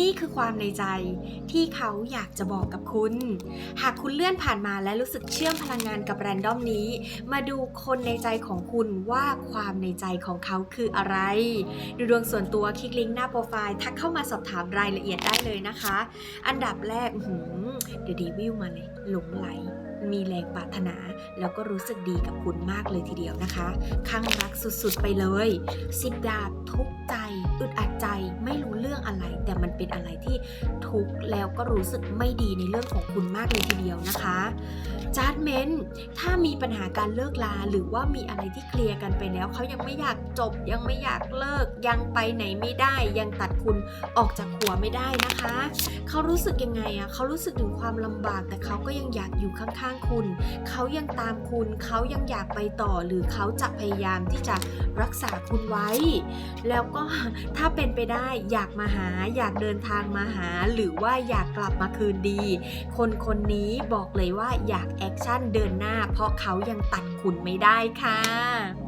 นี่คือความในใจที่เขาอยากจะบอกกับคุณ หากคุณเลื่อนผ่านมาและรู้สึกเชื่อมพลังงานกับแรนดอมนี้ มาดูคนในใจของคุณว่าความในใจของเขาคืออะไร ดูดวงส่วนตัวคลิกลิงก์หน้าโปรไฟล์ทักเข้ามาสอบถามรายละเอียดได้เลยนะคะ อันดับแรกอื้อหือเดอะเดวิลมาเลยหลงไหล มีแรงปรารถนา แล้วก็รู้สึกดีกับคุณมากเลยทีเดียวนะคะข้างรักสุดๆไปเลยสิบดาบทุกใจอึดอัดใจไม่รู้เรื่องอะไร แต่มันเป็นอะไรที่ทุกแล้วก็รู้สึกไม่ดีในเรื่องของคุณมากเลยทีเดียวนะคะจ d ดเมนถ้ามีปัญหาการเลิกลาหรือว่ามีอะไรที่เคลียร์กันไปแล้วเขายังไม่อยากจบ ยังไม่อยากเลิกยังไปไหนไม่ได้ ยังตัดคุณออกจากหัวไม่ได้นะคะเขารู้สึกยังไงอะเขารู้สึกถึงความลำบาก แต่เขาก็ยังอยากอยู่ข้างๆคุณ เขายังตามคุณ เขายังอยากไปต่อ หรือเขาจะพยายามที่จะรักษาคุณไว้ แล้วก็ถ้าเป็นไปได้อยากมาหา อยากเดินทางมาหา หรือว่าอยากกลับมาคืนดี คนคนนี้บอกเลยว่าอยากแอคชั่นเดินหน้า เพราะเขายังตัดคุณไม่ได้ค่ะ